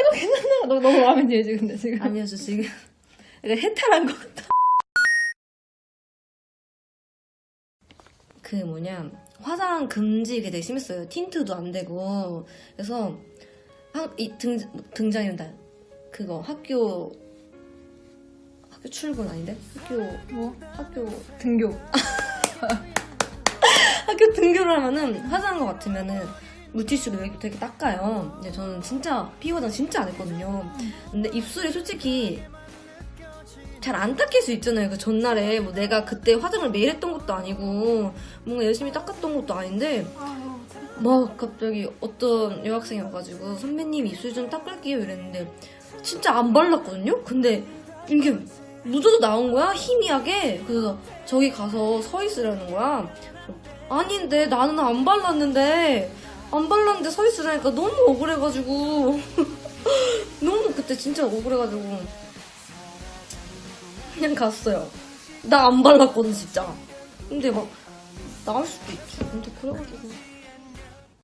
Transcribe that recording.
이거 괜찮아. 너 너무 마음에 들지 근데 지금. 아니요, 저 지금 약간 해탈한 것 같아. 그 뭐냐 화장 금지 그게 되게 심했어요. 틴트도 안 되고 그래서 학, 이 등, 등장이란다. 그거 학교 학교 출근 아닌데? 학교 뭐? 학교 등교. 학교 등교를 하면은 화장한 것 같으면은 물티슈로 이렇게 되게 닦아요. 근데 저는 진짜 피부 화장 진짜 안 했거든요. 근데 입술이 솔직히 잘 안 닦일 수 있잖아요. 그 전날에 뭐 내가 그때 화장을 매일 했던 것도 아니고 뭔가 열심히 닦았던 것도 아닌데 막 갑자기 어떤 여학생이 와가지고 선배님 입술 좀 닦을게요 이랬는데 진짜 안 발랐거든요? 근데 이게 묻어도 나온 거야 희미하게 그래서 저기 가서 서 있으라는 거야 아닌데 나는 안 발랐는데 안 발랐는데 서 있으라니까 너무 억울해가지고. 너무 그때 진짜 억울해가지고. 그냥 갔어요. 나 안 발랐거든 진짜. 근데 막 나올 수도 있지. 근데